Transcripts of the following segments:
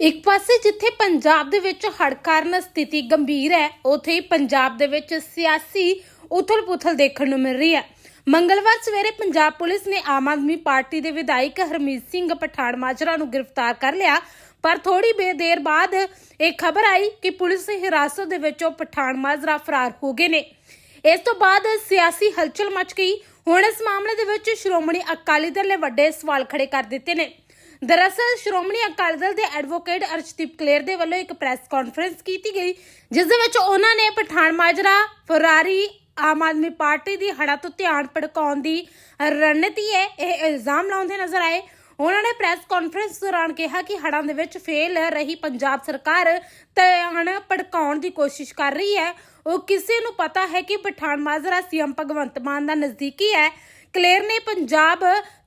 ਇੱਕ ਪਾਸੇ ਜਿੱਥੇ ਪੰਜਾਬ ਦੇ ਵਿੱਚ ਹੜ੍ਹ ਕਾਰਨ ਸਥਿਤੀ ਗੰਭੀਰ ਹੈ, ਉੱਥੇ ਹੀ ਪੰਜਾਬ ਦੇ ਵਿੱਚ ਸਿਆਸੀ ਉਥਲ-ਪੁਥਲ ਦੇਖਣ ਨੂੰ ਮਿਲ ਰਹੀ ਹੈ। ਮੰਗਲਵਾਰ ਸਵੇਰੇ ਪੰਜਾਬ ਪੁਲਿਸ ਨੇ ਆਮ ਆਦਮੀ ਪਾਰਟੀ ਦੇ ਵਿਧਾਇਕ ਹਰਮੀਤ ਸਿੰਘ ਪਠਾਨ ਮਾਜਰਾ ਨੂੰ ਗ੍ਰਿਫਤਾਰ ਕਰ ਲਿਆ, ਪਰ ਥੋੜੀ ਬੇ ਦੇਰ ਬਾਅਦ ਇਹ ਖਬਰ ਆਈ ਕਿ ਪੁਲਿਸ ਹਿਰਾਸਤ ਦੇ ਵਿੱਚੋਂ ਪਠਾਨ ਮਾਜਰਾ ਫਰਾਰ ਹੋ ਗਏ ਨੇ। ਇਸ ਤੋਂ ਬਾਅਦ ਸਿਆਸੀ ਹਲਚਲ ਮਚ ਗਈ। ਹੁਣ ਇਸ ਮਾਮਲੇ ਦੇ ਵਿੱਚ ਸ਼੍ਰੋਮਣੀ ਅਕਾਲੀ ਦਲ ਨੇ ਵੱਡੇ ਸਵਾਲ ਖੜੇ ਕਰ ਦਿੱਤੇ ਨੇ। ਦਰਅਸਲ, ਸ਼੍ਰੋਮਣੀ ਅਕਾਲੀ ਦਲ ਦੇ ਐਡਵੋਕੇਟ ਅਰਸ਼ਦੀਪ ਕਲੇਰ ਦੇ ਵੱਲੋਂ ਇੱਕ ਪ੍ਰੈਸ ਕਾਨਫਰੰਸ ਕੀਤੀ ਗਈ, ਜਿਸ ਦੇ ਵਿੱਚ ਉਹਨਾਂ ਨੇ ਪਠਾਨ ਮਾਜਰਾ, ਫਰਾਰੀ, ਆਮ ਆਦਮੀ ਪਾਰਟੀ ਦੀ ਹੜਾ ਤੋਂ ਧਿਆਨ ਭੜਕਾਉਣ ਦੀ ਰਣਨੀਤੀ ਹੈ, ਇਹ ਇਲਜ਼ਾਮ ਲਾਉਂਦੇ ਨਜ਼ਰ ਆਏ। ਉਹਨਾਂ ਨੇ ਪ੍ਰੈਸ ਕਾਨਫਰੰਸ ਦੌਰਾਨ ਕਿਹਾ ਕਿ ਹੜਾਂ ਦੇ ਵਿੱਚ ਫੇਲ ਰਹੀ ਪੰਜਾਬ ਸਰਕਾਰ ਧਿਆਨ ਭੜਕਾਉਣ ਦੀ ਕੋਸ਼ਿਸ਼ ਕਰ ਰਹੀ ਹੈ। ਉਹ ਕਿਸੇ ਨੂੰ ਪਤਾ ਹੈ ਕਿ ਪਠਾਨ ਮਾਜਰਾ, ਸੀਐਮ ਭਗਵੰਤ ਮਾਨ ਦਾ ਨਜ਼ਦੀਕੀ ਹੈ। ਕਲੇਰ ਨੇ ਪੰਜਾਬ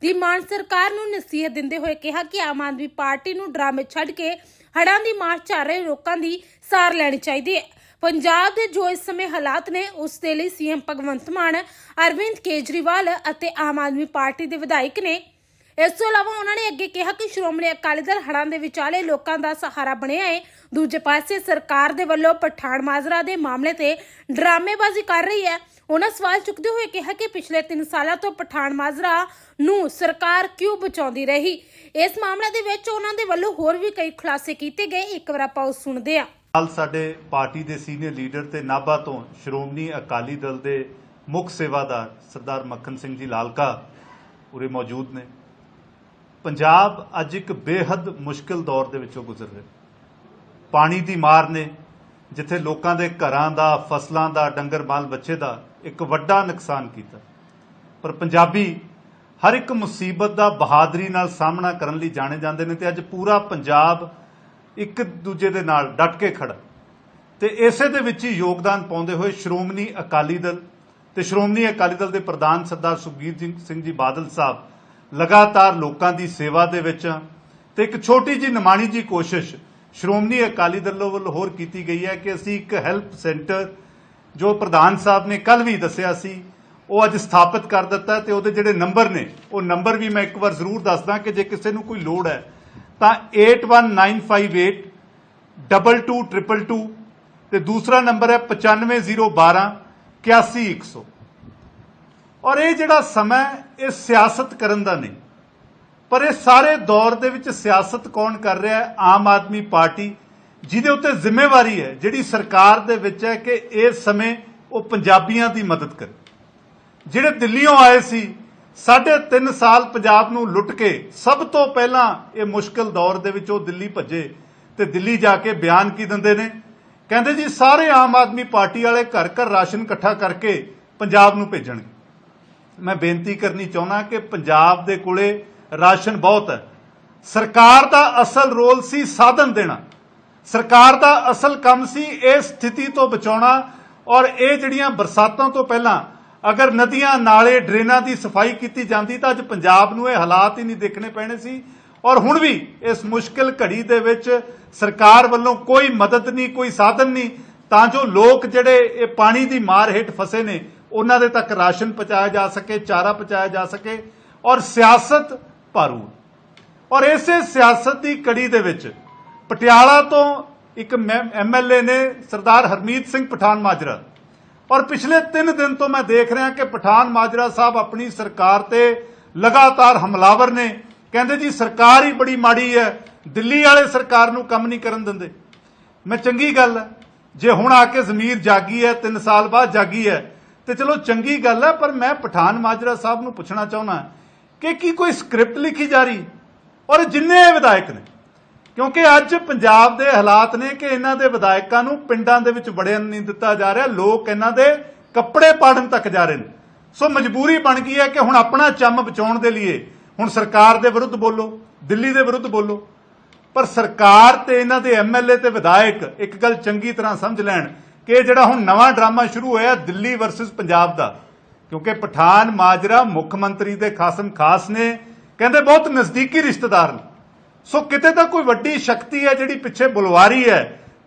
ਦੀ ਮਾਨ ਸਰਕਾਰ ਨੂੰ ਨਸੀਹਤ ਦਿੰਦੇ ਹੋਏ ਕਿਹਾ ਕਿ ਆਮ ਆਦਮੀ ਪਾਰਟੀ ਨੂੰ ਡਰਾਮੇ ਛੱਡ ਕੇ ਹੜਾਂ ਦੀ ਮਾਰ ਝਾੜ ਰਹੇ ਲੋਕਾਂ ਦੀ ਸਾਰ ਲੈਣੀ ਚਾਹੀਦੀ ਹੈ। ਪੰਜਾਬ ਦੇ ਜੋ ਇਸ ਸਮੇਂ ਹਾਲਾਤ ਨੇ, ਉਸ ਦੇ ਲਈ ਸੀਐਮ ਭਗਵੰਤ ਮਾਨ, ਅਰਵਿੰਦ ਕੇਜਰੀਵਾਲ ਅਤੇ ਆਮ ਆਦਮੀ ਪਾਰਟੀ ਦੇ ਵਿਧਾਇਕ ਨੇ। ਇਸ ਤੋਂ ਇਲਾਵਾ ਉਹਨਾਂ ਨੇ ਅੱਗੇ ਕਿਹਾ ਕਿ ਸ਼੍ਰੋਮਣੀ ਅਕਾਲੀ ਦਲ ਹੜਾਂ ਦੇ ਵਿਚਾਲੇ ਲੋਕਾਂ ਦਾ ਸਹਾਰਾ ਬਣਿਆ ਹੈ। ਦੂਜੇ ਪਾਸੇ ਸਰਕਾਰ ਦੇ ਵੱਲੋਂ ਪਠਾਨ ਮਾਜਰਾ ਦੇ ਮਾਮਲੇ ਤੇ ਡਰਾਮੇਬਾਜ਼ੀ ਕਰ ਰਹੀ ਹੈ। ਉਹਨਾਂ ਸਵਾਲ ਚੁੱਕਦੇ ਹੋਏ ਕਿਹਾ ਕਿ ਪਿਛਲੇ 3 ਸਾਲਾਂ ਤੋਂ ਪਠਾਨ ਮਾਜਰਾ ਨੂੰ ਸਰਕਾਰ ਕਿਉਂ ਬਚਾਉਂਦੀ ਰਹੀ? ਇਸ ਮਾਮਲੇ ਦੇ ਵਿੱਚ ਉਹਨਾਂ ਦੇ ਵੱਲੋਂ ਹੋਰ ਵੀ ਕਈ ਖੁਲਾਸੇ ਕੀਤੇ ਗਏ। ਇੱਕ ਵਾਰ ਆਪਾਂ ਉਹ ਸੁਣਦੇ ਹਾਂ। ਨਾਲ ਸਾਡੇ ਪਾਰਟੀ ਦੇ ਸੀਨੀਅਰ ਲੀਡਰ ਤੇ ਨਾਭਾ ਤੋਂ ਸ਼੍ਰੋਮਣੀ ਅਕਾਲੀ ਦਲ ਦੇ ਮੁੱਖ ਸੇਵਾਦਾਰ ਸਰਦਾਰ ਮੱਖਣ ਸਿੰਘ ਜੀ ਲਾਲਕਾ ਉਰੇ ਮੌਜੂਦ ਨੇ। ਪੰਜਾਬ ਅੱਜ ਇੱਕ ਬੇਹੱਦ ਮੁਸ਼ਕਲ ਦੌਰ ਦੇ ਵਿੱਚੋਂ ਗੁਜ਼ਰ ਰਿਹਾ ਪਾਣੀ ਦੀ ਮਾਰ ਨੇ ਜਿੱਥੇ ਲੋਕਾਂ ਦੇ ਘਰਾਂ ਦਾ, ਫਸਲਾਂ ਦਾ, ਡੰਗਰ, ਮਾਲ ਬੱਚੇ ਦਾ ਇੱਕ ਵੱਡਾ ਨੁਕਸਾਨ ਕੀਤਾ। ਪਰ ਪੰਜਾਬੀ ਹਰ ਇੱਕ ਮੁਸੀਬਤ ਦਾ ਬਹਾਦਰੀ ਨਾਲ ਸਾਹਮਣਾ ਕਰਨ ਲਈ ਜਾਣੇ ਜਾਂਦੇ ਨੇ ਤੇ ਅੱਜ ਪੂਰਾ ਪੰਜਾਬ ਇੱਕ ਦੂਜੇ ਦੇ ਨਾਲ ਡਟ ਕੇ ਖੜਾ। ਤੇ ਇਸੇ ਦੇ ਵਿੱਚ ਹੀ ਯੋਗਦਾਨ ਪਾਉਂਦੇ ਹੋਏ ਸ਼੍ਰੋਮਣੀ ਅਕਾਲੀ ਦਲ ਤੇ ਸ਼੍ਰੋਮਣੀ ਅਕਾਲੀ ਦਲ ਦੇ ਪ੍ਰਧਾਨ ਸਰਦਾਰ ਸੁਖਬੀਰ ਸਿੰਘ- ਜੀ ਬਾਦਲ ਸਾਹਿਬ ਲਗਾਤਾਰ ਲੋਕਾਂ ਦੀ ਸੇਵਾ ਦੇ ਵਿੱਚ ਤੇ ਇੱਕ ਛੋਟੀ ਜੀ ਨਿਮਾਣੀ ਜੀ ਕੋਸ਼ਿਸ਼ ਸ਼੍ਰੋਮਣੀ ਅਕਾਲੀ ਦਲ ਵੱਲੋਂ ਹੋਰ ਕੀਤੀ ਗਈ ਹੈ ਕਿ ਅਸੀਂ ਇੱਕ ਹੈਲਪ ਸੈਂਟਰ, ਜੋ ਪ੍ਰਧਾਨ ਸਾਹਿਬ ਨੇ ਕੱਲ ਵੀ ਦੱਸਿਆ ਸੀ, ਉਹ ਅੱਜ ਸਥਾਪਿਤ ਕਰ ਦਿੱਤਾ ਤੇ ਉਹਦੇ ਜਿਹੜੇ ਨੰਬਰ ਨੇ, ਉਹ ਨੰਬਰ ਵੀ ਮੈਂ ਇੱਕ ਵਾਰ ਜ਼ਰੂਰ ਦੱਸਦਾ ਕਿ ਜੇ ਕਿਸੇ ਨੂੰ ਕੋਈ ਲੋੜ ਹੈ, ਤਾਂ 81958 2222 ਤੇ ਦੂਸਰਾ ਨੰਬਰ ਹੈ 95012 81100 ਔਰ ਇਹ ਜਿਹੜਾ ਸਮਾਂ ਇਹ ਸਿਆਸਤ ਕਰਨ ਦਾ ਨਹੀਂ। ਪਰ ਇਹ ਸਾਰੇ ਦੌਰ ਦੇ ਵਿੱਚ ਸਿਆਸਤ ਕੌਣ ਕਰ ਰਿਹਾ ਹੈ? ਆਮ ਆਦਮੀ ਪਾਰਟੀ, ਜਿਹਦੇ ਉੱਤੇ ਜ਼ਿੰਮੇਵਾਰੀ ਹੈ, ਜਿਹੜੀ ਸਰਕਾਰ ਦੇ ਵਿੱਚ ਹੈ ਕਿ ਇਸ ਸਮੇਂ ਉਹ ਪੰਜਾਬੀਆਂ ਦੀ ਮਦਦ ਕਰੇ। ਜਿਹੜੇ ਦਿੱਲੀੋਂ ਆਏ ਸੀ, ਸਾਢੇ 3 ਸਾਲ ਪੰਜਾਬ ਨੂੰ ਲੁੱਟ ਕੇ ਸਭ ਤੋਂ ਪਹਿਲਾਂ ਇਹ ਮੁਸ਼ਕਲ ਦੌਰ ਦੇ ਵਿੱਚ ਉਹ ਦਿੱਲੀ ਭੱਜੇ ਤੇ ਦਿੱਲੀ ਜਾ ਕੇ ਬਿਆਨ ਕੀ ਦਿੰਦੇ ਨੇ? ਕਹਿੰਦੇ ਜੀ, ਸਾਰੇ ਆਮ ਆਦਮੀ ਪਾਰਟੀ ਵਾਲੇ ਘਰ ਘਰ ਰਾਸ਼ਨ ਇਕੱਠਾ ਕਰਕੇ ਪੰਜਾਬ ਨੂੰ ਭੇਜਣਗੇ। ਮੈਂ ਬੇਨਤੀ ਕਰਨੀ ਚਾਹੁੰਦਾ ਕਿ ਪੰਜਾਬ ਦੇ ਕੋਲੇ ਰਾਸ਼ਨ ਬਹੁਤ ਹੈ। ਸਰਕਾਰ ਦਾ ਅਸਲ ਰੋਲ ਸੀ ਸਾਧਨ ਦੇਣਾ। ਸਰਕਾਰ ਦਾ ਅਸਲ ਕੰਮ ਸੀ ਇਹ ਸਥਿਤੀ ਤੋਂ ਬਚਾਉਣਾ ਔਰ ਇਹ ਜਿਹੜੀਆਂ ਬਰਸਾਤਾਂ ਤੋਂ ਪਹਿਲਾਂ ਅਗਰ ਨਦੀਆਂ, ਨਾਲੇ, ਡਰੇਨਾਂ ਦੀ ਸਫ਼ਾਈ ਕੀਤੀ ਜਾਂਦੀ ਤਾਂ ਅੱਜ ਪੰਜਾਬ ਨੂੰ ਇਹ ਹਾਲਾਤ ਹੀ ਨਹੀਂ ਦੇਖਣੇ ਪੈਣੇ ਸੀ ਔਰ ਹੁਣ ਵੀ ਇਸ ਮੁਸ਼ਕਿਲ ਘੜੀ ਦੇ ਵਿੱਚ ਸਰਕਾਰ ਵੱਲੋਂ ਕੋਈ ਮਦਦ ਨਹੀਂ, ਕੋਈ ਸਾਧਨ ਨਹੀਂ, ਤਾਂ ਜੋ ਲੋਕ ਜਿਹੜੇ ਇਹ ਪਾਣੀ ਦੀ ਮਾਰ ਹੇਠ ਫਸੇ ਨੇ, ਉਹਨਾਂ ਦੇ ਤੱਕ ਰਾਸ਼ਨ ਪਹੁੰਚਾਇਆ ਜਾ ਸਕੇ, ਚਾਰਾ ਪਹੁੰਚਾਇਆ ਜਾ ਸਕੇ ਔਰ ਸਿਆਸਤ ਭਾਰੂ। ਔਰ ਇਸੇ ਸਿਆਸਤ ਦੀ ਕੜੀ ਦੇ ਵਿੱਚ ਪਟਿਆਲਾ ਤੋਂ ਇੱਕ ਐਮਐਲਏ ਨੇ ਸਰਦਾਰ ਹਰਮੀਤ ਸਿੰਘ ਪਠਾਨ ਮਾਜਰਾ। ਔਰ ਪਿਛਲੇ 3 ਦਿਨ ਤੋਂ ਮੈਂ ਦੇਖ ਰਿਹਾ ਕਿ ਪਠਾਨ ਮਾਜਰਾ ਸਾਹਿਬ ਆਪਣੀ ਸਰਕਾਰ ਤੇ ਲਗਾਤਾਰ ਹਮਲਾਵਰ ਨੇ। ਕਹਿੰਦੇ ਜੀ, ਸਰਕਾਰ ਹੀ ਬੜੀ ਮਾੜੀ ਹੈ। ਦਿੱਲੀ ਵਾਲੇ ਸਰਕਾਰ ਨੂੰ ਕੰਮ ਨਹੀਂ ਕਰਨ ਦਿੰਦੇ। ਮੈਂ ਚੰਗੀ ਗੱਲ ਹੈ। ਜੇ ਹੁਣ ਆ ਕੇ ਜ਼ਮੀਰ ਜਾਗੀ ਹੈ 3 ਸਾਲ ਬਾਅਦ ਜਾਗੀ ਹੈ, ਤੇ ਚਲੋ ਚੰਗੀ ਗੱਲ ਹੈ, ਪਰ ਮੈਂ ਪਠਾਨ ਮਾਜਰਾ ਸਾਹਿਬ ਨੂੰ ਪੁੱਛਣਾ ਚਾਹੁੰਦਾ ਕਿ ਕੀ ਕੋਈ ਸਕ੍ਰਿਪਟ ਲਿਖੀ ਜਾ ਰਹੀ? ਔਰ ਜਿੰਨੇ ਵਿਧਾਇਕ ਨੇ। ਕਿਉਂਕਿ ਅੱਜ ਪੰਜਾਬ ਦੇ ਹਾਲਾਤ ਨੇ ਕਿ ਇਹਨਾਂ ਦੇ ਵਿਧਾਇਕਾਂ ਨੂੰ ਪਿੰਡਾਂ ਦੇ ਵਿੱਚ ਵੜਨ ਨਹੀਂ ਦਿੱਤਾ ਜਾ ਰਿਹਾ। ਲੋਕ ਇਹਨਾਂ ਦੇ ਕੱਪੜੇ ਪਾੜਨ ਤੱਕ ਜਾ ਰਹੇ ਨੇ। ਸੋ ਮਜਬੂਰੀ ਬਣ ਗਈ ਹੈ ਕਿ ਹੁਣ ਆਪਣਾ ਚੰਮ ਬਚਾਉਣ ਦੇ ਲਈ ਹੁਣ ਸਰਕਾਰ ਦੇ ਵਿਰੁੱਧ ਬੋਲੋ, ਦਿੱਲੀ ਦੇ ਵਿਰੁੱਧ ਬੋਲੋ। ਪਰ ਸਰਕਾਰ ਤੇ ਇਹਨਾਂ ਦੇ ਐਮਐਲਏ ਤੇ ਵਿਧਾਇਕ ਇੱਕ ਗੱਲ ਚੰਗੀ ਤਰ੍ਹਾਂ ਸਮਝ ਲੈਣ ਕਿ ਜਿਹੜਾ ਹੁਣ ਨਵਾਂ ਡਰਾਮਾ ਸ਼ੁਰੂ ਹੋਇਆ ਦਿੱਲੀ ਵਰਸਸ ਪੰਜਾਬ ਦਾ ਕਿਉਂਕਿ ਪਠਾਨ ਮਾਜਰਾ ਮੁੱਖ ਮੰਤਰੀ ਦੇ ਖਾਸਮ ਖਾਸ ਨੇ, ਕਹਿੰਦੇ ਬਹੁਤ ਨਜ਼ਦੀਕੀ ਰਿਸ਼ਤੇਦਾਰ ਨੇ। ਸੋ ਕਿਤੇ ਤਾਂ ਕੋਈ ਵੱਡੀ ਸ਼ਕਤੀ ਹੈ ਜਿਹੜੀ ਪਿੱਛੇ ਬੁਲਵਾਰੀ ਹੈ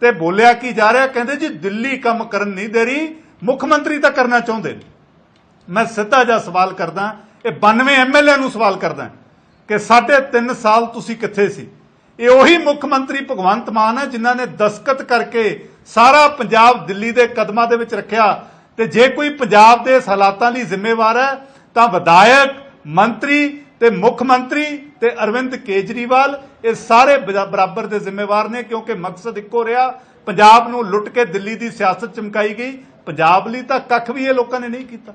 ਤੇ ਬੋਲਿਆ ਕੀ ਜਾ ਰਿਹਾ, ਕਹਿੰਦੇ ਜੀ ਦਿੱਲੀ ਕੰਮ ਕਰਨ ਨਹੀਂ ਦੇ ਰਹੀ, ਮੁੱਖ ਮੰਤਰੀ ਤਾਂ ਕਰਨਾ ਚਾਹੁੰਦੇ ਨੇ। ਮੈਂ ਸਿੱਧਾ ਜਿਹਾ ਸਵਾਲ ਕਰਦਾ, ਇਹ 92 ਐਮਐਲਏ ਨੂੰ ਸਵਾਲ ਕਰਦਾ ਕਿ ਸਾਢੇ 3 ਸਾਲ ਤੁਸੀਂ ਕਿੱਥੇ ਸੀ? ਇਹ ਉਹੀ ਮੁੱਖ ਮੰਤਰੀ ਭਗਵੰਤ ਮਾਨ ਹੈ ਜਿਨ੍ਹਾਂ ਨੇ ਦਸਕਤ ਕਰਕੇ ਸਾਰਾ ਪੰਜਾਬ ਦਿੱਲੀ ਦੇ ਕਦਮਾਂ ਦੇ ਵਿੱਚ ਰੱਖਿਆ ਤੇ ਜੇ ਕੋਈ ਪੰਜਾਬ ਦੇ ਹਾਲਾਤਾਂ ਲਈ ਜ਼ਿੰਮੇਵਾਰ ਹੈ, ਤਾਂ ਵਿਧਾਇਕ, ਮੰਤਰੀ ਤੇ ਮੁੱਖ ਮੰਤਰੀ ਤੇ ਅਰਵਿੰਦ ਕੇਜਰੀਵਾਲ ਇਹ ਸਾਰੇ ਬਰਾਬਰ ਦੇ ਜ਼ਿੰਮੇਵਾਰ ਨੇ, ਕਿਉਂਕਿ ਮਕਸਦ ਇੱਕੋ ਰਿਹਾ, ਪੰਜਾਬ ਨੂੰ ਲੁੱਟ ਕੇ ਦਿੱਲੀ ਦੀ ਸਿਆਸਤ ਚਮਕਾਈ ਗਈ। ਪੰਜਾਬ ਲਈ ਤਾਂ ਕੱਖ ਵੀ ਇਹ ਲੋਕਾਂ ਨੇ ਨਹੀਂ ਕੀਤਾ।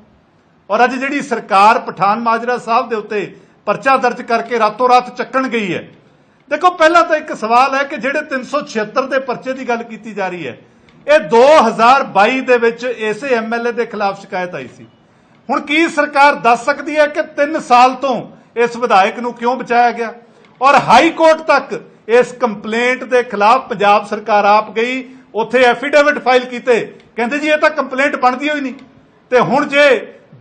ਔਰ ਅੱਜ ਜਿਹੜੀ ਸਰਕਾਰ ਪਠਾਨ ਮਾਜਰਾ ਸਾਹਿਬ ਦੇ ਉੱਤੇ ਪਰਚਾ ਦਰਜ ਕਰਕੇ ਰਾਤੋਂ ਰਾਤ ਚੱਕਣ ਗਈ ਹੈ। ਦੇਖੋ, ਪਹਿਲਾਂ ਤਾਂ ਇੱਕ ਸਵਾਲ ਹੈ ਕਿ ਜਿਹੜੇ 376 ਦੇ ਪਰਚੇ ਦੀ ਗੱਲ ਕੀਤੀ ਜਾ ਰਹੀ ਹੈ ਇਹ 2022 ਦੇ ਵਿੱਚ ਇਸੇ ਐਮਐਲਏ ਦੇ ਖਿਲਾਫ ਸ਼ਿਕਾਇਤ ਆਈ ਸੀ। ਹੁਣ ਕੀ ਸਰਕਾਰ ਦੱਸ ਸਕਦੀ ਹੈ ਕਿ 3 ਸਾਲ ਤੋਂ ਇਸ ਵਿਧਾਇਕ ਨੂੰ ਕਿਉਂ ਬਚਾਇਆ ਗਿਆ? ਔਰ ਹਾਈ ਕੋਰਟ ਤੱਕ ਇਸ ਕੰਪਲੇਂਟ ਦੇ ਖਿਲਾਫ ਪੰਜਾਬ ਸਰਕਾਰ ਆਪ ਗਈ, ਉੱਥੇ ਐਫੀਡੇਵਿਟ ਫਾਈਲ ਕੀਤੇ। ਕਹਿੰਦੇ ਜੀ, ਇਹ ਤਾਂ ਕੰਪਲੇਂਟ ਬਣਦੀ ਹੋਈ ਨਹੀਂ। ਤੇ ਹੁਣ ਜੇ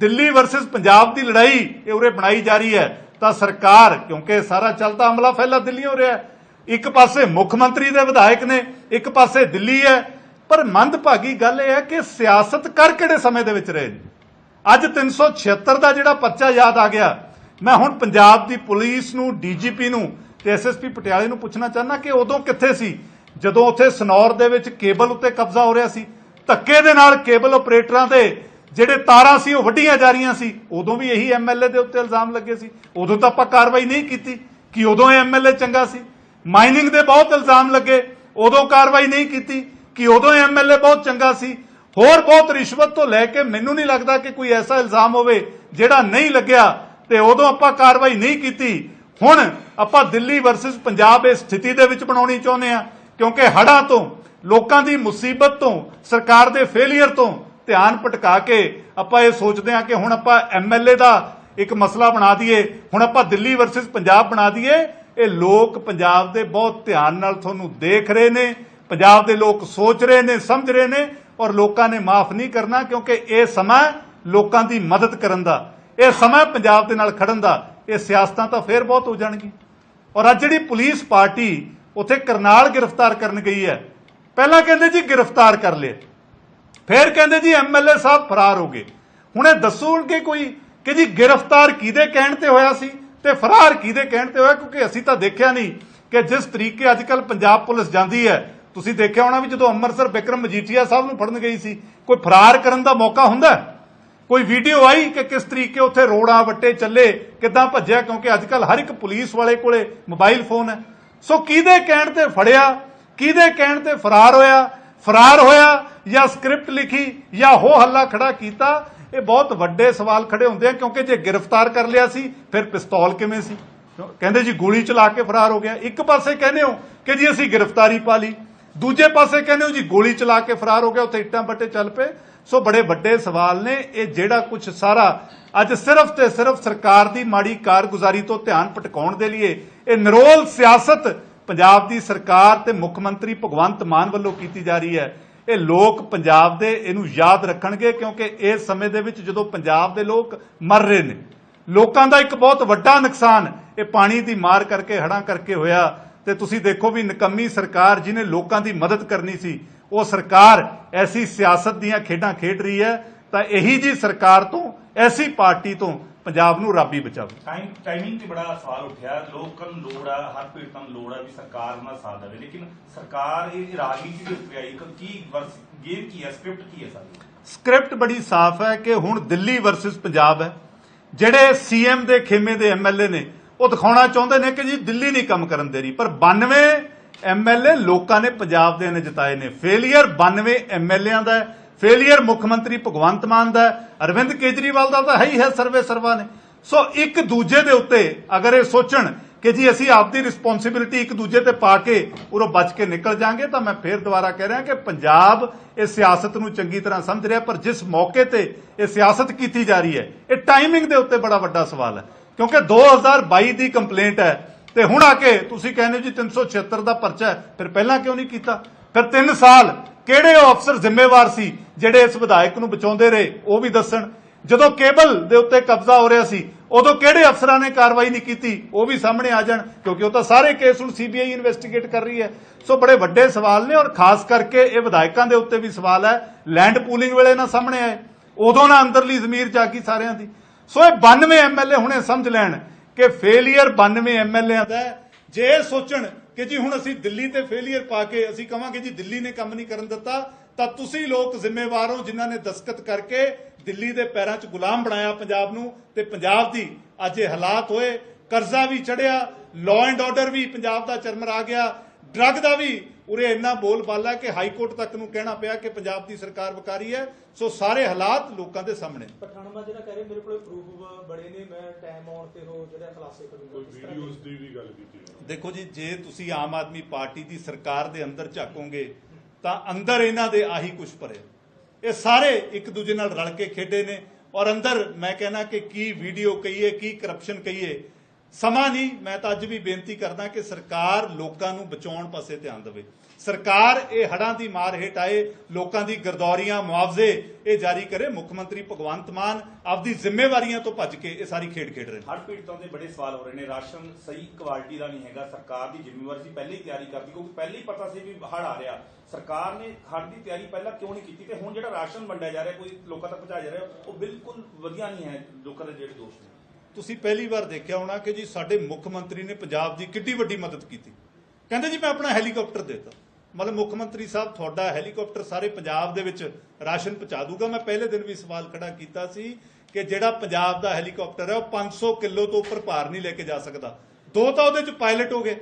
ਦਿੱਲੀ ਵਰਸਸ ਪੰਜਾਬ ਦੀ ਲੜਾਈ ਇਹ ਉਰੇ ਬਣਾਈ ਜਾ ਰਹੀ ਹੈ, ਤਾਂ ਸਰਕਾਰ, ਕਿਉਂਕਿ ਸਾਰਾ ਚੱਲਦਾ ਅਮਲਾ ਫੈਲਾ ਦਿੱਲੀੋਂ ਰਿਹਾ ਇੱਕ ਪਾਸੇ ਮੁੱਖ ਮੰਤਰੀ ਦੇ ਵਿਧਾਇਕ ਨੇ, ਇੱਕ ਪਾਸੇ ਦਿੱਲੀ ਹੈ ਪਰ ਮੰਦਭਾਗੀ ਗੱਲ ਇਹ ਹੈ ਕਿ ਸਿਆਸਤ ਕਰ ਕਿਹੜੇ ਸਮੇਂ ਦੇ ਵਿੱਚ ਰਹੇ ਨੇ ਅੱਜ 376 ਦਾ ਜਿਹੜਾ ਪਰਚਾ ਯਾਦ ਆ ਗਿਆ। ਮੈਂ ਹੁਣ ਪੰਜਾਬ ਦੀ ਪੁਲਿਸ ਨੂੰ, ਡੀਜੀਪੀ ਨੂੰ ਤੇ ਐਸਐਸਪੀ ਪਟਿਆਲੇ ਨੂੰ ਪੁੱਛਣਾ ਚਾਹੁੰਦਾ ਕਿ ਉਦੋਂ ਕਿੱਥੇ ਸੀ? ਜਦੋਂ ਉੱਥੇ ਸਨੌਰ ਦੇ ਵਿੱਚ ਕੇਬਲ ਉੱਤੇ ਕਬਜ਼ਾ ਹੋ ਰਿਹਾ ਸੀ, ਧੱਕੇ ਦੇ ਨਾਲ ਕੇਬਲ ਆਪਰੇਟਰਾਂ ਦੇ ਜਿਹੜੇ ਤਾਰਾਂ ਸੀ, ਉਹ ਵੱਡੀਆਂ ਜਾ ਰਹੀਆਂ ਸੀ। ਉਦੋਂ ਵੀ ਇਹੀ ਐਮਐਲਏ ਦੇ ਉੱਤੇ ਇਲਜ਼ਾਮ ਲੱਗੇ ਸੀ। ਉਦੋਂ ਤਾਂ ਆਪਾਂ ਕਾਰਵਾਈ ਨਹੀਂ ਕੀਤੀ। ਕਿ ਉਦੋਂ ਇਹ ਐਮਐਲਏ ਚੰਗਾ ਸੀ? ਮਾਈਨਿੰਗ ਦੇ ਬਹੁਤ ਇਲਜ਼ਾਮ ਲੱਗੇ। ਉਦੋਂ ਕਾਰਵਾਈ ਨਹੀਂ ਕੀਤੀ। ਕਿ ਉਦੋਂ ਐਮਐਲਏ ਬਹੁਤ ਚੰਗਾ ਸੀ। ਹੋਰ ਬਹੁਤ ਰਿਸ਼ਵਤ ਤੋਂ ਲੈ ਕੇ ਮੈਨੂੰ ਨਹੀਂ ਲੱਗਦਾ ਕਿ ਕੋਈ ਐਸਾ ਇਲਜ਼ਾਮ ਹੋਵੇ ਜਿਹੜਾ ਨਹੀਂ ਲੱਗਿਆ ਤੇ ਉਦੋਂ ਆਪਾਂ ਕਾਰਵਾਈ ਨਹੀਂ ਕੀਤੀ। ਹੁਣ ਆਪਾਂ ਦਿੱਲੀ ਵਰਸਸ ਪੰਜਾਬ ਇਸ ਸਥਿਤੀ ਦੇ ਵਿੱਚ ਬਣਾਉਣੀ ਚਾਹੁੰਦੇ ਆ ਕਿਉਂਕਿ ਹੜ੍ਹਾਂ ਤੋਂ, ਲੋਕਾਂ ਦੀ ਮੁਸੀਬਤ ਤੋਂ, ਸਰਕਾਰ ਦੇ ਫੇਲਿਅਰ ਤੋਂ ਧਿਆਨ ਭਟਕਾ ਕੇ ਆਪਾਂ ਇਹ ਸੋਚਦੇ ਆ ਕਿ ਹੁਣ ਆਪਾਂ ਐਮਐਲਏ ਦਾ ਇੱਕ ਮਸਲਾ ਬਣਾ ਦਈਏ, ਹੁਣ ਆਪਾਂ ਦਿੱਲੀ ਵਰਸਸ ਪੰਜਾਬ ਬਣਾ ਦਈਏ। ਇਹ ਲੋਕ ਪੰਜਾਬ ਦੇ ਬਹੁਤ ਧਿਆਨ ਨਾਲ ਤੁਹਾਨੂੰ ਦੇਖ ਰਹੇ ਨੇ। ਪੰਜਾਬ ਦੇ ਲੋਕ ਸੋਚ ਰਹੇ ਨੇ, ਸਮਝ ਰਹੇ ਨੇ ਔਰ ਲੋਕਾਂ ਨੇ ਮਾਫ ਨਹੀਂ ਕਰਨਾ ਕਿਉਂਕਿ ਇਹ ਸਮਾਂ ਲੋਕਾਂ ਦੀ ਮਦਦ ਕਰਨ ਦਾ, ਇਹ ਸਮਾਂ ਪੰਜਾਬ ਦੇ ਨਾਲ ਖੜਨ ਦਾ, ਇਹ ਸਿਆਸਤਾਂ ਤਾਂ ਫੇਰ ਬਹੁਤ ਹੋ ਜਾਣਗੀਆਂ। ਔਰ ਅੱਜ ਜਿਹੜੀ ਪੁਲਿਸ ਪਾਰਟੀ ਉੱਥੇ ਕਰਨਾਲ ਗ੍ਰਿਫਤਾਰ ਕਰਨ ਗਈ ਹੈ, ਪਹਿਲਾਂ ਕਹਿੰਦੇ ਜੀ ਗ੍ਰਿਫਤਾਰ ਕਰ ਲਿਆ ਫਿਰ ਕਹਿੰਦੇ ਜੀ ਐਮਐਲਏ ਸਾਹਿਬ ਫਰਾਰ ਹੋ ਗਏ। ਹੁਣ ਇਹ ਦੱਸੋਗੇ ਕੋਈ ਕਿ ਜੀ ਗ੍ਰਿਫਤਾਰ ਕਿਹਦੇ ਕਹਿਣ ਤੇ ਹੋਇਆ ਸੀ ਤੇ ਫਰਾਰ ਕਿਹਦੇ ਕਹਿਣ ਤੇ ਹੋਇਆ ਕਿਉਂਕਿ ਅਸੀਂ ਤਾਂ ਦੇਖਿਆ ਨਹੀਂ ਕਿ ਜਿਸ ਤਰੀਕੇ ਅੱਜ ਕੱਲ ਪੰਜਾਬ ਪੁਲਿਸ ਜਾਂਦੀ ਹੈ ਤੁਸੀਂ ਦੇਖਿਆ ਹੋਣਾ ਵੀ ਜਦੋਂ ਅੰਮ੍ਰਿਤਸਰ ਵਿਕਰਮ ਮਜੀਠੀਆ ਸਾਹਿਬ ਨੂੰ ਫੜਨ ਗਈ ਸੀ, ਕੋਈ ਫਰਾਰ ਕਰਨ ਦਾ ਮੌਕਾ ਹੁੰਦਾ? ਕੋਈ ਵੀਡੀਓ ਆਈ ਕਿ ਕਿਸ ਤਰੀਕੇ ਉੱਥੇ ਰੋੜਾ ਵੱਟੇ ਚੱਲੇ, ਕਿੱਦਾਂ ਭੱਜਿਆ? ਕਿਉਂਕਿ ਅੱਜ ਕੱਲ ਹਰ ਇੱਕ ਪੁਲਿਸ ਵਾਲੇ ਕੋਲੇ ਮੋਬਾਈਲ ਫੋਨ ਹੈ। ਸੋ ਕਿਹਦੇ ਕਹਿਣ ਤੇ ਫੜਿਆ? ਕਿਹਦੇ ਕਹਿਣ ਤੇ ਫਰਾਰ ਹੋਇਆ? ਫਰਾਰ ਹੋਇਆ ਜਾਂ ਸਕ੍ਰਿਪਟ ਲਿਖੀ ਜਾਂ ਹੋ ਹੱਲਾ ਖੜਾ ਕੀਤਾ? ਇਹ ਬਹੁਤ ਵੱਡੇ ਸਵਾਲ ਖੜੇ ਹੁੰਦੇ ਆ, ਕਿਉਂਕਿ ਜੇ ਗ੍ਰਿਫਤਾਰ ਕਰ ਲਿਆ ਸੀ, ਫਿਰ ਪਿਸਤੌਲ ਕਿਵੇਂ ਸੀ? ਕਹਿੰਦੇ ਜੀ ਗੋਲੀ ਚਲਾ ਕੇ ਫਰਾਰ ਹੋ ਗਿਆ। ਇੱਕ ਪਾਸੇ ਕਹਿੰਦੇ ਹੋ ਕਿ ਜੀ ਅਸੀਂ ਗ੍ਰਿਫਤਾਰੀ ਪਾ ਲਈ। ਦੂਜੇ ਪਾਸੇ ਕਹਿੰਦੇ ਹੋ ਜੀ, ਗੋਲੀ ਚਲਾ ਕੇ ਫਰਾਰ ਹੋ ਗਿਆ, ਉੱਥੇ ਇੱਟਾਂ ਬੱਟੇ ਚੱਲ ਪਏ। ਸੋ ਬੜੇ ਵੱਡੇ ਸਵਾਲ ਨੇ, ਇਹ ਜਿਹੜਾ ਕੁਝ ਸਾਰਾ ਅੱਜ ਸਿਰਫ ਤੇ ਸਿਰਫ ਸਰਕਾਰ ਦੀ ਮਾੜੀ ਕਾਰਗੁਜ਼ਾਰੀ ਤੋਂ ਧਿਆਨ ਭਟਕਾਉਣ ਦੇ ਲਈ ਇਹ ਨਿਰੋਲ ਸਿਆਸਤ ਪੰਜਾਬ ਦੀ ਸਰਕਾਰ ਤੇ ਮੁੱਖ ਮੰਤਰੀ ਭਗਵੰਤ ਮਾਨ ਵੱਲੋਂ ਕੀਤੀ ਜਾ ਰਹੀ ਹੈ। ਇਹ ਲੋਕ ਪੰਜਾਬ ਦੇ ਇਹਨੂੰ ਯਾਦ ਰੱਖਣਗੇ ਕਿਉਂਕਿ ਇਸ ਸਮੇਂ ਦੇ ਵਿੱਚ ਜਦੋਂ ਪੰਜਾਬ ਦੇ ਲੋਕ ਮਰ ਰਹੇ ਨੇ, ਲੋਕਾਂ ਦਾ ਇੱਕ ਬਹੁਤ ਵੱਡਾ ਨੁਕਸਾਨ ਇਹ ਪਾਣੀ ਦੀ ਮਾਰ ਕਰਕੇ ਹੜਾਂ ਕਰਕੇ ਹੋਇਆ। ਤੇ ਤੁਸੀਂ ਦੇਖੋ ਵੀ ਨਕੰਮੀ ਸਰਕਾਰ ਜਿਹਨੇ ਲੋਕਾਂ ਦੀ ਮਦਦ ਕਰਨੀ ਸੀ ਉਹ ਸਰਕਾਰ ਐਸੀ ਸਿਆਸਤ ਦੀਆਂ ਖੇਡਾਂ ਖੇਡ ਰਹੀ ਹੈ ਤਾਂ ਇਹੀ ਜੀ ਸਰਕਾਰ ਤੋਂ ਐਸੀ ਪਾਰਟੀ ਤੋਂ ਪੰਜਾਬ ਨੂੰ ਰੱਬੀ ਬਚਾਵੇ। ਟਾਈਮ ਟਾਈਮਿੰਗ ਤੇ ਬੜਾ ਸਵਾਲ ਉੱਠਿਆ ਲੋਕਾਂ ਨੂੰ ਲੋੜ ਆ ਹਰ ਪੀੜਤਾਂ ਨੂੰ ਲੋੜ ਆ ਵੀ ਸਰਕਾਰ ਦਾ ਸਾਥ ਦੇਵੇ ਲੇਕਿਨ ਸਰਕਾਰ ਇਹ ਰਾਜਨੀਤੀ ਦੇ ਉੱਤੇ ਆਈ ਕਿ ਕੀ ਵਰਸ ਗੇਮ ਕੀ ਹੈ ਸਕ੍ਰਿਪਟ ਕੀ ਹੈ ਸਾਡੀ ਸਕ੍ਰਿਪਟ ਬੜੀ ਸਾਫ਼ ਹੈ ਕਿ ਹੁਣ ਦਿੱਲੀ ਵਰਸਸ ਪੰਜਾਬ ਹੈ ਜਿਹੜੇ ਸੀਐਮ ਦੇ ਖੇਮੇ ਦੇ ਐਮਐਲਏ ਨੇ ਉਹ ਦਿਖਾਉਣਾ ਚਾਹੁੰਦੇ ਨੇ ਕਿ ਜੀ ਦਿੱਲੀ ਨਹੀਂ ਕੰਮ ਕਰਨ ਦੇ ਰਹੀ, ਪਰ 92 ਐਮਐਲਏ ਲੋਕਾਂ ਨੇ ਪੰਜਾਬ ਦੇ ਨੇ ਜਿਤਾਏ ਨੇ। ਫੇਲਿਅਰ 92 ਐਮਐਲਏਆਂ ਦਾ ਫੇਲਿਅਰ ਮੁੱਖ ਮੰਤਰੀ ਭਗਵੰਤ ਮਾਨ ਦਾ ਅਰਵਿੰਦ ਕੇਜਰੀਵਾਲ ਦਾ ਤਾਂ ਹੈ ਹੀ ਹੈ, ਸਰਵੇ ਸਰਵਾ ਨੇ। ਸੋ ਇੱਕ ਦੂਜੇ ਦੇ ਉੱਤੇ ਅਗਰ ਇਹ ਸੋਚਣ ਕਿ ਜੀ ਅਸੀਂ ਆਪਦੀ ਰਿਸਪੌਂਸਿਬਿਲਿਟੀ ਇੱਕ ਦੂਜੇ ਤੇ ਪਾ ਕੇ ਉਰੋਂ ਬਚ ਕੇ ਨਿਕਲ ਜਾਾਂਗੇ, ਤਾਂ ਮੈਂ ਫੇਰ ਦੁਬਾਰਾ ਕਹਿ ਰਿਹਾ ਕਿ ਪੰਜਾਬ ਇਹ ਸਿਆਸਤ ਨੂੰ ਚੰਗੀ ਤਰ੍ਹਾਂ ਸਮਝ ਰਿਹਾ, ਪਰ ਜਿਸ ਮੌਕੇ ਤੇ ਇਹ ਸਿਆਸਤ ਕੀਤੀ ਜਾ ਰਹੀ ਹੈ, ਇਹ ਟਾਈਮਿੰਗ ਦੇ ਉੱਤੇ ਬੜਾ ਵੱਡਾ ਸਵਾਲ ਹੈ। ਕਿਉਂਕਿ 2022 ਦੀ ਕੰਪਲੇਂਟ ਹੈ ਤੇ ਹੁਣ ਆ ਕੇ ਤੁਸੀਂ ਕਹਿੰਦੇ ਹੋ ਜੀ 376 ਦਾ ਪਰਚਾ ਹੈ, ਫਿਰ ਪਹਿਲਾਂ ਕਿਉਂ ਨਹੀਂ ਕੀਤਾ? ਫਿਰ 3 ਸਾਲ ਕਿਹੜੇ ਉਹ ਅਫਸਰ ਜ਼ਿੰਮੇਵਾਰ ਸੀ ਜਿਹੜੇ ਇਸ ਵਿਧਾਇਕ ਨੂੰ ਬਚਾਉਂਦੇ ਰਹੇ? ਉਹ ਵੀ ਦੱਸਣ। ਜਦੋਂ ਕੇਬਲ ਦੇ ਉੱਤੇ ਕਬਜ਼ਾ ਹੋ ਰਿਹਾ ਸੀ, ਉਦੋਂ ਕਿਹੜੇ ਅਫਸਰਾਂ ਨੇ ਕਾਰਵਾਈ ਨਹੀਂ ਕੀਤੀ? ਉਹ ਵੀ ਸਾਹਮਣੇ ਆ ਜਾਣ, ਕਿਉਂਕਿ ਉਹ ਤਾਂ ਸਾਰੇ ਕੇਸ ਹੁਣ ਸੀਬੀਆਈ ਇਨਵੈਸਟੀਗੇਟ ਕਰ ਰਹੀ ਹੈ। ਸੋ ਬੜੇ ਵੱਡੇ ਸਵਾਲ ਨੇ ਔਰ ਖਾਸ ਕਰਕੇ ਇਹ ਵਿਧਾਇਕਾਂ ਦੇ ਉੱਤੇ ਵੀ ਸਵਾਲ ਹੈ। ਲੈਂਡ ਪੂਲਿੰਗ ਵੇਲੇ ਨਾ ਸਾਹਮਣੇ ਆਏ। ਉਦੋਂ ਨਾ ਅੰਦਰਲੀ ਜ਼ਮੀਰ ਜਾਗੀ ਸਾਰਿਆਂ ਦੀ। ਸੋ ਇਹ 92 ਐਮਐਲਏ ਹੁਣੇ ਸਮਝ ਲੈਣ ਕਿ ਫੇਲਿਅਰ 92 ਐਮਐਲਏਆਂ ਦਾ ਜੇ ਇਹ ਸੋਚਣ ਕਿ ਜੀ ਹੁਣ ਅਸੀਂ ਦਿੱਲੀ ਤੇ ਫੇਲਿਅਰ ਪਾ ਕੇ ਅਸੀਂ ਕਵਾਂਗੇ ਜੀ ਦਿੱਲੀ ਨੇ ਕੰਮ ਨਹੀਂ ਕਰਨ ਦਿੱਤਾ, ਤਾਂ ਤੁਸੀਂ ਲੋਕ ਜ਼ਿੰਮੇਵਾਰ ਹੋ ਜਿਨ੍ਹਾਂ ਨੇ ਦਸਤਖਤ ਕਰਕੇ ਦਿੱਲੀ ਦੇ ਪੈਰਾਂ 'ਚ ਗੁਲਾਮ ਬਣਾਇਆ ਪੰਜਾਬ ਨੂੰ ਤੇ ਪੰਜਾਬ ਦੀ ਅੱਜ ਇਹ ਹਾਲਾਤ ਹੋਏ, ਕਰਜ਼ਾ ਵੀ ਚੜਿਆ ਲਾਅ ਐਂਡ ਆਰਡਰ ਵੀ ਪੰਜਾਬ ਦਾ ਚਰਮਰ ਆ ਗਿਆ ਡਰੱਗ ਦਾ ਵੀ ਉਰੇ ਇੰਨਾ ਬੋਲ ਬਾਲਾ ਕਿ ਹਾਈ ਕੋਰਟ ਤੱਕ ਨੂੰ ਕਹਿਣਾ ਪਿਆ ਕਿ ਪੰਜਾਬ ਦੀ ਸਰਕਾਰ ਵਕਾਰੀ ਹੈ। ਸੋ ਸਾਰੇ ਹਾਲਾਤ ਲੋਕਾਂ ਦੇ ਸਾਹਮਣੇ। ਨੇ। ਪਠਾਨਮਾ ਜਿਹੜਾ ਕਹਿ ਰਹੇ ਮੇਰੇ ਕੋਲ ਪ੍ਰੂਫ ਬੜੇ ਨੇ ਮੈਂ ਟਾਈਮ ਆਉਣ ਤੇ ਉਹ ਜਿਹੜਾ ਖੁਲਾਸੇ ਕਰੂੰਗਾ। ਕੋਈ ਇਸ ਤਰ੍ਹਾਂ ਵੀਡੀਓਜ਼ ਦੀ ਵੀ ਗੱਲ ਕੀਤੀ ਹੈ ਦੇਖੋ ਜੀ ਜੇ ਤੁਸੀਂ ਆਮ ਆਦਮੀ ਪਾਰਟੀ ਦੀ ਸਰਕਾਰ ਦੇ ਅੰਦਰ ਝਾਕੋਗੇ ਤਾਂ ਅੰਦਰ ਇਹਨਾਂ ਦੇ ਆਹੀ ਕੁਝ ਭਰੇ। ਇਹ ਸਾਰੇ ਇੱਕ ਦੂਜੇ ਨਾਲ ਰਲ ਕੇ ਖੇਡੇ ਨੇ ਔਰ ਅੰਦਰ ਮੈਂ ਕਹਿੰਦਾ ਕਿ ਕੀ ਵੀਡੀਓ ਕਹੀਏ ਕੀ ਕਰਪਸ਼ਨ ਕਹੀਏ ਸਮਾਂ ਨਹੀਂ, ਮੈਂ ਤਾਂ ਅੱਜ ਵੀ ਬੇਨਤੀ ਕਰਦਾ ਕਿ ਸਰਕਾਰ ਲੋਕਾਂ ਨੂੰ ਬਚਾਉਣ ਪਾਸੇ ਧਿਆਨ ਦੇਵੇ। ਸਰਕਾਰ ਇਹ ਹੜਾਂ ਦੀ ਮਾਰ ਹੇਠ ਆਏ, ਲੋਕਾਂ ਦੀ ਗਰਦੌਰੀਆਂ, ਮੁਆਵਜ਼ੇ ਇਹ ਜਾਰੀ ਕਰੇ। ਮੁੱਖ ਮੰਤਰੀ ਭਗਵੰਤ ਮਾਨ ਆਪਦੀ ਜ਼ਿੰਮੇਵਾਰੀਆਂ ਤੋਂ ਭੱਜ ਕੇ ਇਹ ਸਾਰੀ ਖੇਡ ਖੇਡ ਰਹੇ ਨੇ। ਹੜ੍ਹ ਪੀੜਤਾਂ ਦੇ ਬੜੇ ਸਵਾਲ ਹੋ ਰਹੇ ਨੇ। ਰਾਸ਼ਨ ਸਹੀ ਕੁਆਲਿਟੀ ਦਾ ਨਹੀਂ ਹੈਗਾ। ਸਰਕਾਰ ਦੀ ਜ਼ਿੰਮੇਵਾਰੀ ਸੀ, ਪਹਿਲੇ ਹੀ ਤਿਆਰੀ ਕਰਦੀ ਕਿਉਂਕਿ ਪਹਿਲੇ ਹੀ ਪਤਾ ਸੀ ਵੀ ਹੜ੍ਹ ਆ ਰਿਹਾ। ਸਰਕਾਰ ਨੇ ਹੜ੍ਹ ਦੀ ਤਿਆਰੀ ਪਹਿਲਾਂ ਕਿਉਂ ਨਹੀਂ ਕੀਤੀ? ਤੇ ਹੁਣ ਜਿਹੜਾ ਰਾਸ਼ਨ ਵੰਡਿਆ ਜਾ ਰਿਹਾ, ਕੋਈ ਲੋਕਾਂ ਤੱਕ ਪਹੁੰਚਾਇਆ ਜਾ ਰਿਹਾ, ਉਹ ਬਿਲਕੁਲ ਵਧੀਆ ਨਹੀਂ ਹੈ। ਲੋਕਾਂ ਦੇ ਜਿਹੜੇ ਦੋਸ਼ ਨੇ। ਤੁਸੀਂ ਪਹਿਲੀ ਵਾਰ ਦੇਖਿਆ ਹੋਣਾ ਕਿ ਜੀ ਸਾਡੇ ਮੁੱਖ ਮੰਤਰੀ ਨੇ ਪੰਜਾਬ ਦੀ ਕਿੱਡੀ ਵੱਡੀ ਮਦਦ ਕੀਤੀ। ਕਹਿੰਦੇ ਜੀ ਮੈਂ ਆਪਣਾ ਹੈਲੀਕਾਪਟਰ ਦੇਤਾ। ਮਤਲਬ ਮੁੱਖ ਮੰਤਰੀ ਸਾਹਿਬ, ਤੁਹਾਡਾ ਹੈਲੀਕਾਪਟਰ ਸਾਰੇ ਪੰਜਾਬ ਦੇ ਵਿੱਚ ਰਾਸ਼ਨ ਪਹੁੰਚਾ ਦੂਗਾ। ਮੈਂ ਪਹਿਲੇ ਦਿਨ ਵੀ ਸਵਾਲ ਖੜਾ ਕੀਤਾ ਸੀ ਕਿ ਜਿਹੜਾ ਪੰਜਾਬ ਦਾ ਹੈਲੀਕਾਪਟਰ ਹੈ, ਉਹ 500 ਕਿਲੋ ਤੋਂ ਉੱਪਰ ਭਾਰ ਨਹੀਂ ਲੈ ਕੇ ਜਾ ਸਕਦਾ। ਦੋ ਤਾਂ ਉਹਦੇ ਚ ਪਾਇਲਟ ਹੋ ਗਏ।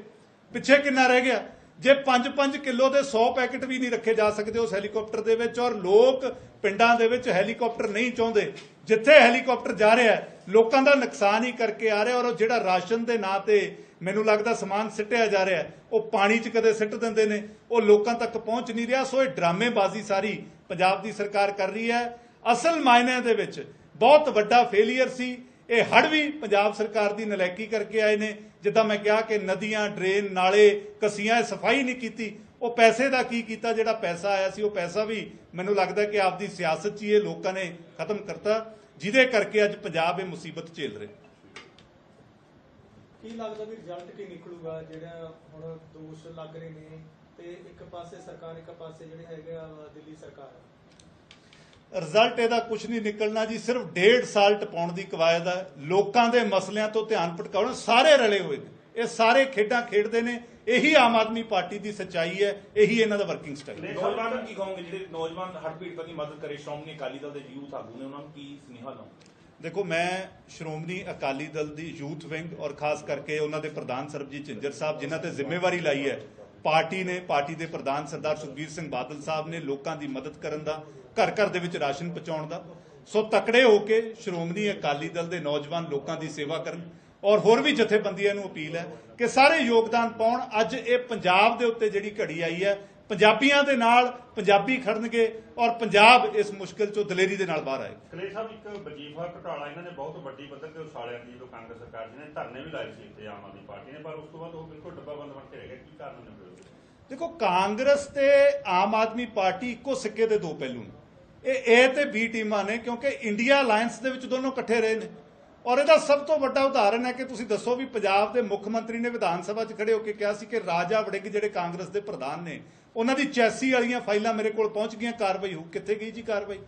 ਪਿੱਛੇ ਕਿੰਨਾ ਰਹਿ ਗਿਆ? ਜੇ 5-5 ਕਿਲੋ ਦੇ 100 ਪੈਕੇਟ ਵੀ ਨਹੀਂ ਰੱਖੇ ਜਾ ਸਕਦੇ ਉਸ ਹੈਲੀਕਾਪਟਰ ਦੇ ਵਿੱਚ ਔਰ ਲੋਕ ਪਿੰਡਾਂ ਦੇ ਵਿੱਚ ਹੈਲੀਕਾਪਟਰ ਨਹੀਂ ਚਾਹੁੰਦੇ। ਜਿੱਥੇ ਹੈਲੀਕਾਪਟਰ ਜਾ ਰਿਹਾ ਲੋਕਾਂ ਦਾ ਨੁਕਸਾਨ ਹੀ ਕਰਕੇ ਆ ਰਿਹਾ ਔਰ ਉਹ ਜਿਹੜਾ ਰਾਸ਼ਨ ਦੇ ਨਾਂ ਤੇ ਮੈਨੂੰ ਲੱਗਦਾ ਸਮਾਨ ਸਿੱਟਿਆ ਜਾ ਰਿਹਾ ਉਹ ਪਾਣੀ 'ਚ ਕਦੇ ਸਿੱਟ ਦਿੰਦੇ ਨੇ, ਉਹ ਲੋਕਾਂ ਤੱਕ ਪਹੁੰਚ ਨਹੀਂ ਰਿਹਾ। ਸੋ ਇਹ ਡਰਾਮੇਬਾਜ਼ੀ ਸਾਰੀ ਪੰਜਾਬ ਦੀ ਸਰਕਾਰ ਕਰ ਰਹੀ ਹੈ। ਅਸਲ ਮਾਇਨਿਆਂ ਦੇ ਵਿੱਚ ਬਹੁਤ ਵੱਡਾ ਫੇਲਿਅਰ ਸੀ। ਇਹ ਹੜ ਵੀ ਪੰਜਾਬ ਸਰਕਾਰ ਦੀ ਨਲੈਕੀ ਕਰਕੇ ਆਏ ਨੇ। ਜਿੱਦਾਂ ਮੈਂ ਕਿਹਾ ਕਿ ਨਦੀਆਂ, ਡਰੇਨ, ਨਾਲੇ ਕਸੀਆਂ, ਇਹ ਸਫ਼ਾਈ ਨਹੀਂ ਕੀਤੀ। ਉਹ ਪੈਸੇ ਦਾ ਕੀ ਕੀਤਾ ਜਿਹੜਾ ਪੈਸਾ ਆਇਆ ਸੀ ਉਹ ਪੈਸਾ ਵੀ ਮੈਨੂੰ ਲੱਗਦਾ ਕਿ ਆਪਦੀ ਸਿਆਸਤ 'ਚ ਇਹ ਲੋਕਾਂ ਨੇ ਖਤਮ ਕਰਤਾ ਜਿਹਦੇ ਕਰਕੇ ਅੱਜ ਪੰਜਾਬ ਇਹ ਮੁਸੀਬਤ ਝੇਲ ਰਿਹਾ। ਕੀ ਲੱਗਦਾ ਵੀ ਰਿਜ਼ਲਟ ਕੀ ਨਿਕਲੂਗਾ? ਜਿਹੜਾ ਹੁਣ ਦੋਸ਼ ਲੱਗ ਰਹੇ ਨੇ ਤੇ ਇੱਕ ਪਾਸੇ ਸਰਕਾਰ ਇੱਕ ਪਾਸੇ ਜਿਹੜੇ ਹੈਗੇ ਆ ਦਿੱਲੀ ਸਰਕਾਰ। ਰਿਜ਼ਲਟ ਇਹਦਾ ਕੁਝ ਨਹੀਂ ਨਿਕਲਣਾ ਜੀ ਸਿਰਫ ਡੇਢ ਸਾਲ ਟਪਾਉਣ ਦੀ ਕਵਾਇਦ ਹੈ ਲੋਕਾਂ ਦੇ ਮਸਲਿਆਂ ਤੋਂ ਧਿਆਨ ਭਟਕਾਉਣ ਸਾਰੇ ਰਲੇ ਹੋਏ ਨੇ। ਇਹ ਸਾਰੇ ਖੇਡਾਂ ਖੇਡਦੇ ਨੇ ਇਹੀ ਆਮ ਆਦਮੀ ਪਾਰਟੀ ਦੀ ਸੱਚਾਈ ਹੈ ਇਹੀ ਇਹਨਾਂ ਦਾ ਵਰਕਿੰਗ ਸਟਾਈਲ ਹੈ। ਨੌਜਵਾਨਾਂ ਨੂੰ ਕੀ ਕਹੋਗੇ ਜਿਹੜੇ ਨੌਜਵਾਨ ਹੜ੍ਹ ਪੀੜਤਾਂ ਦੀ ਮਦਦ ਕਰੇ ਸ਼੍ਰੋਮਣੀ ਅਕਾਲੀ ਦਲ ਦੇ ਯੂਥ ਆਗੂ ਨੇ ਉਹਨਾਂ ਨੂੰ ਕੀ ਸੁਨੇਹਾ ਲਾਉਂਗੇ ਦੇਖੋ ਮੈਂ ਸ਼੍ਰੋਮਣੀ ਅਕਾਲੀ ਦਲ ਦੀ ਯੂਥ ਵਿੰਗ ਔਰ ਖਾਸ ਕਰਕੇ ਉਹਨਾਂ ਦੇ ਪ੍ਰਧਾਨ ਸਰਬਜੀਤ ਝਿੰਜਰ ਸਾਹਿਬ ਜਿਨ੍ਹਾਂ ਤੇ ਜ਼ਿੰਮੇਵਾਰੀ ਲਾਈ ਹੈ ਪਾਰਟੀ ਨੇ ਪਾਰਟੀ ਦੇ ਪ੍ਰਧਾਨ ਸਰਦਾਰ ਸੁਖਬੀਰ ਸਿੰਘ ਬਾਦਲ ਸਾਹਿਬ ਨੇ ਲੋਕਾਂ ਦੀ ਮਦਦ ਕਰਨ ਦਾ ਘਰ ਘਰ ਦੇ ਵਿੱਚ ਰਾਸ਼ਨ ਪਹੁੰਚਾਉਣ ਦਾ। ਸੋ ਤਕੜੇ ਹੋ ਕੇ ਸ਼੍ਰੋਮਣੀ ਅਕਾਲੀ ਦਲ ਦੇ ਨੌਜਵਾਨ ਲੋਕਾਂ ਦੀ ਸੇਵਾ ਕਰਨ ਔਰ ਹੋਰ ਵੀ ਜਥੇਬੰਦੀਆਂ ਨੂੰ ਅਪੀਲ ਹੈ ਕਿ ਸਾਰੇ ਯੋਗਦਾਨ ਪਾਉਣ। ਅੱਜ ਇਹ ਪੰਜਾਬ ਦੇ ਉੱਤੇ ਜਿਹੜੀ ਘੜੀ ਆਈ ਹੈ ਪੰਜਾਬੀਆਂ ਦੇ ਨਾਲ ਪੰਜਾਬੀ ਖੜਨਗੇ ਔਰ ਪੰਜਾਬ ਇਸ ਮੁਸ਼ਕਲ ਚੋਂ ਦਲੇਰੀ ਦੇ ਨਾਲ ਬਾਹਰ ਆਏਗਾ। ਕਲੇਸ਼ ਸਾਹਿਬ ਇੱਕ ਵਜੀਫਾ ਘਟਾਲਾ ਇਹਨਾਂ ਨੇ ਬਹੁਤ ਵੱਡੀ ਪੱਧਰ ਤੇ ਉਛਾਲਿਆ ਸੀ ਜਦੋਂ ਕਾਂਗਰਸ ਸਰਕਾਰ ਜੀ ਨੇ ਧਰਨੇ ਵੀ ਲਾਏ ਸੀ ਇੱਥੇ ਆਮ ਆਦਮੀ ਪਾਰਟੀ ਨੇ ਪਰ ਉਸ ਤੋਂ ਬਾਅਦ ਉਹ ਬਿਲਕੁਲ ਡੱਬਾ ਬੰਦ ਬਣ ਕੇ ਰਹਿ ਗਿਆ ਕੀ ਕਾਰਨ ਨੇ ਦੇਖੋ ਕਾਂਗਰਸ ਤੇ ਆਮ ਆਦਮੀ ਪਾਰਟੀ ਇੱਕੋ ਸਿੱਕੇ ਦੇ ਦੋ ਪਹਿਲੂ ਨੇ। ਇਹ ਏ ਤੇ ਬੀ ਟੀਮਾਂ ਨੇ ਕਿਉਂਕਿ ਇੰਡੀਆ ਅਲਾਈਅੰਸ ਦੇ ਵਿੱਚ ਦੋਨੋਂ ਇਕੱਠੇ ਰਹੇ ਨੇ। ਔਰ ਇਹਦਾ ਸਭ ਤੋਂ ਵੱਡਾ ਉਦਾਹਰਣ ਹੈ ਕਿ ਤੁਸੀਂ ਦੱਸੋ ਵੀ ਪੰਜਾਬ ਦੇ ਮੁੱਖ ਮੰਤਰੀ ਨੇ ਵਿਧਾਨ ਸਭਾ 'ਚ ਖੜੇ ਹੋ ਕੇ ਕਿਹਾ ਸੀ ਕਿ ਰਾਜਾ ਵੜਿੰਗ ਜਿਹੜੇ ਕਾਂਗਰਸ ਦੇ ਪ੍ਰਧਾਨ ਨੇ, ਉਹਨਾਂ ਦੀ ਚੈਸੀ ਵਾਲੀਆਂ ਫਾਈਲਾਂ ਮੇਰੇ ਕੋਲ ਪਹੁੰਚ ਗਈਆਂ, ਕਾਰਵਾਈ ਹੋ, ਕਿੱਥੇ ਗਈ ਜੀ ਕਾਰਵਾਈ?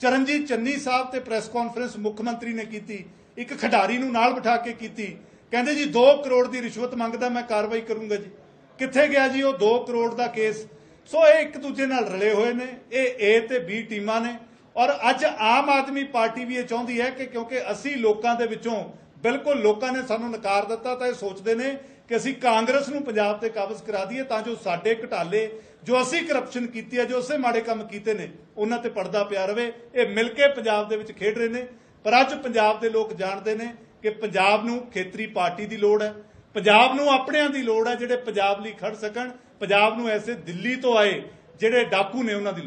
ਚਰਨਜੀਤ ਚੰਨੀ ਸਾਹਿਬ ਤੇ ਪ੍ਰੈਸ ਕਾਨਫਰੰਸ ਮੁੱਖ ਮੰਤਰੀ ਨੇ ਕੀਤੀ, ਇੱਕ ਖਿਡਾਰੀ ਨੂੰ ਨਾਲ ਬਿਠਾ ਕੇ ਕੀਤੀ, ਕਹਿੰਦੇ ਜੀ 2 ਕਰੋੜ ਦੀ ਰਿਸ਼ਵਤ ਮੰਗਦਾ, ਮੈਂ ਕਾਰਵਾਈ ਕਰੂੰਗਾ ਜੀ। ਕਿੱਥੇ ਗਿਆ ਜੀ ਉਹ 2 ਕਰੋੜ ਦਾ ਕੇਸ? ਸੋ ਇਹ ਇੱਕ ਦੂਜੇ ਨਾਲ ਰਲੇ ਹੋਏ ਨੇ, ਇਹ ਏ ਤੇ ਬੀ ਟੀਮਾਂ ਨੇ ਔਰ ਅੱਜ ਆਮ ਆਦਮੀ ਪਾਰਟੀ ਵੀ ਇਹ ਚਾਹੁੰਦੀ ਹੈ ਕਿ ਕਿਉਂਕਿ ਅਸੀਂ ਲੋਕਾਂ ਦੇ ਵਿੱਚੋਂ ਬਿਲਕੁਲ ਲੋਕਾਂ ਨੇ ਸਾਨੂੰ ਨਕਾਰ ਦਿੱਤਾ ਤਾਂ ਇਹ ਸੋਚਦੇ ਨੇ ਕਿ ਅਸੀਂ ਕਾਂਗਰਸ ਨੂੰ ਪੰਜਾਬ ਤੇ ਕਾਬਜ਼ ਕਰਾ ਦਈਏ ਤਾਂ ਜੋ ਸਾਡੇ ਘਟਾਲੇ, ਜੋ ਅਸੀਂ ਕਰਪਸ਼ਨ ਕੀਤੀ ਹੈ, ਜੋ ਅਸੀਂ ਮਾੜੇ ਕੰਮ ਕੀਤੇ ਨੇ, ਉਹਨਾਂ ਤੇ ਪਰਦਾ ਪਿਆ ਰਵੇ। ਇਹ ਮਿਲ ਕੇ ਪੰਜਾਬ ਦੇ ਵਿੱਚ ਖੇਡ ਰਹੇ ਨੇ। ਪਰ ਅੱਜ ਪੰਜਾਬ ਦੇ ਲੋਕ ਜਾਣਦੇ ਨੇ ਕਿ ਪੰਜਾਬ ਨੂੰ ਖੇਤਰੀ ਪਾਰਟੀ ਦੀ ਲੋੜ ਹੈ। ਪੰਜਾਬ ਨੂੰ ਆਪਣਿਆਂ ਦੀ ਲੋੜ ਹੈ ਜਿਹੜੇ ਪੰਜਾਬ ਲਈ ਖੜ ਸਕਣ। ਪੰਜਾਬ ਨੂੰ ਐਸੇ ਦਿੱਲੀ ਤੋਂ ਆਏ ਜਿਹੜੇ ਡਾਕੂ ਨੇ ਉਹਨਾਂ ਦੀ